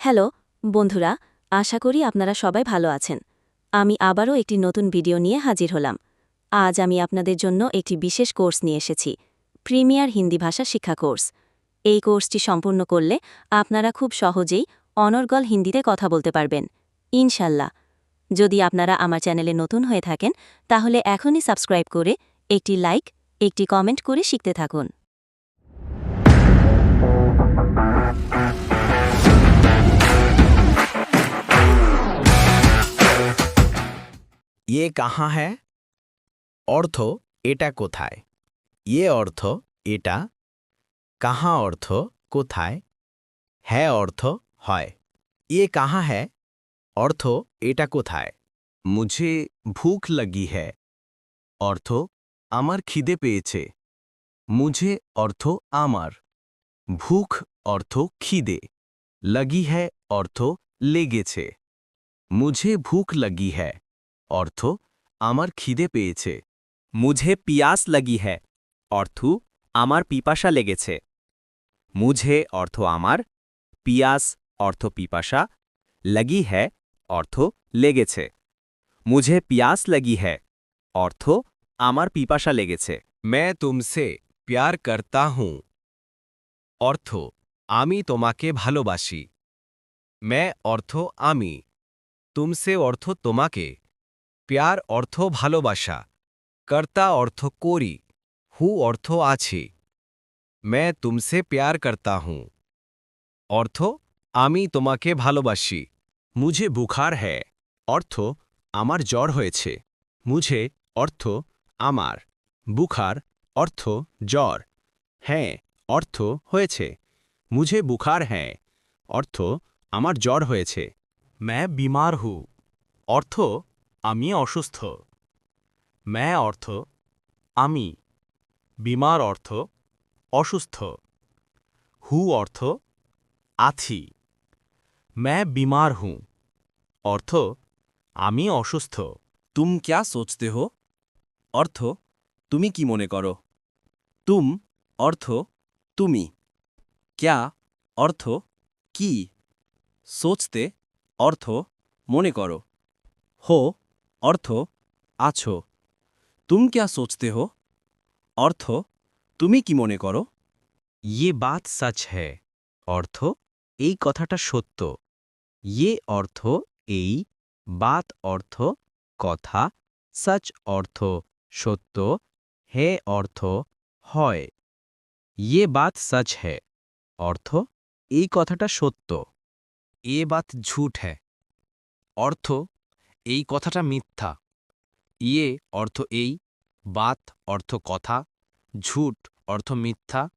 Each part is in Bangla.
হ্যালো, বন্ধুরা, আশা করি আপনারা সবাই ভালো আছেন। আমি আবারও একটি নতুন ভিডিও নিয়ে হাজির হলাম। আজ আমি আপনাদের জন্য একটি বিশেষ কোর্স নিয়ে এসেছি, প্রিমিয়ার হিন্দি ভাষা শিক্ষা কোর্স। এই কোর্সটি সম্পূর্ণ করলে আপনারা খুব সহজেই অনর্গল হিন্দিতে কথা বলতে পারবেন। ইনশাল্লাহ। যদি আপনারা আমার চ্যানেলে নতুন হয়ে থাকেন, তাহলে এখনই সাবস্ক্রাইব করে একটি লাইক, একটি কমেন্ট করে শিখতে থাকুন। ইয়ে কাহা হ্যাঁ অর্থ এটা কোথায় ইয়ে অর্থ এটা কাহা অর্থ কোথায় হ্যাঁ অর্থ হয় ইয়ে কাহা হ্যাঁ অর্থ এটা কোথায় মুঝে ভুখ লাগি হ্যাঁ অর্থ আমার খিদে পেয়েছে মুঝে অর্থ আমার ভুখ অর্থ খিদে লাগি হ্যাঁ অর্থ লেগেছে মুঝে ভুখ লাগি হ্যাঁ অর্থ, আমার খিদে পেয়েছে। মুঝে পিয়াস লাগি হ্যাঁ অর্থ, আমার পিপাসা লেগেছে। মুঝে, অর্থ, আমার পিয়াস, অর্থ, পিপাসা লাগি হ্যাঁ অর্থ, লেগেছে। মুঝে পিয়াস লাগি হ্যাঁ অর্থ, আমার পিপাসা লেগেছে। মে তুমসে প্যার করতা হুঁ। অর্থ, আমি তোমাকে ভালোবাসি। মে, অর্থ, আমি। তুমসে, অর্থ, তোমাকে প্যার অর্থ ভালোবাসা, কর্তা অর্থ করি, হু অর্থ আছি। মে তুমসে প্যার করতা হুঁ। অর্থ, আমি তোমাকে ভালোবাসি। মুঝে বুখার হ্যাঁ। অর্থ, আমার জ্বর হয়েছে। মুঝে, অর্থ, আমার। বুখার, অর্থ, জ্বর। হ্যাঁ অর্থ হয়েছে। মুঝে বুখার হ্যাঁ। অর্থ, আমার জ্বর হয়েছে। ম্যা বিমার হু। অর্থ আমি অসুস্থ। ম্যা অর্থ, আমি। বিমার অর্থ, অসুস্থ। হু অর্থ, আছি। ম্যা বিমার হুঁ। অর্থ, আমি অসুস্থ। তুম ক্যা সোচতে হো? অর্থ, তুমি কি মনে করো? তুম, অর্থ, তুমি। ক্যা, অর্থ, কি? সোচতে, অর্থ, মনে করো। হো অর্থ, আছো। তুম ক্যা সোচতে হো? অর্থ, তুমি কি মনে করো? ইয়ে বাত সচ হ্যায় অর্থ, এই কথাটা সত্য। ইয়ে অর্থ, এই বাত অর্থ, কথা সচ অর্থ, সত্য হে অর্থ, হয়। ইয়ে বাত সচ হ্যায় অর্থ, এই কথাটা সত্য। এ বাত ঝুট হ্যায় অর্থ এই কথাটা মিথ্যা। ইয়ে অর্থ এই, বাত অর্থ কথা, ঝুট অর্থ মিথ্যা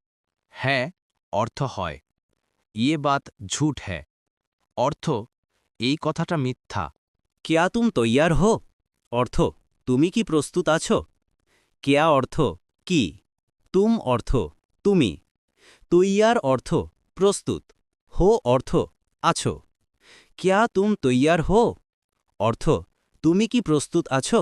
হ্যাঁ অর্থ হয়। ইয়ে বাত ঝুট হ্যাঁ। অর্থ, এই কথাটা মিথ্যা। কেয়া তুম তৈয়ার হো? অর্থ, তুমি কি প্রস্তুত আছো? কেয়া অর্থ, কি? তুম অর্থ, তুমি। তৈয়ার অর্থ, প্রস্তুত। হো অর্থ, আছো। কেয়া তুম তৈয়ার হো? অর্থ তুমি কি প্রস্তুত আছো?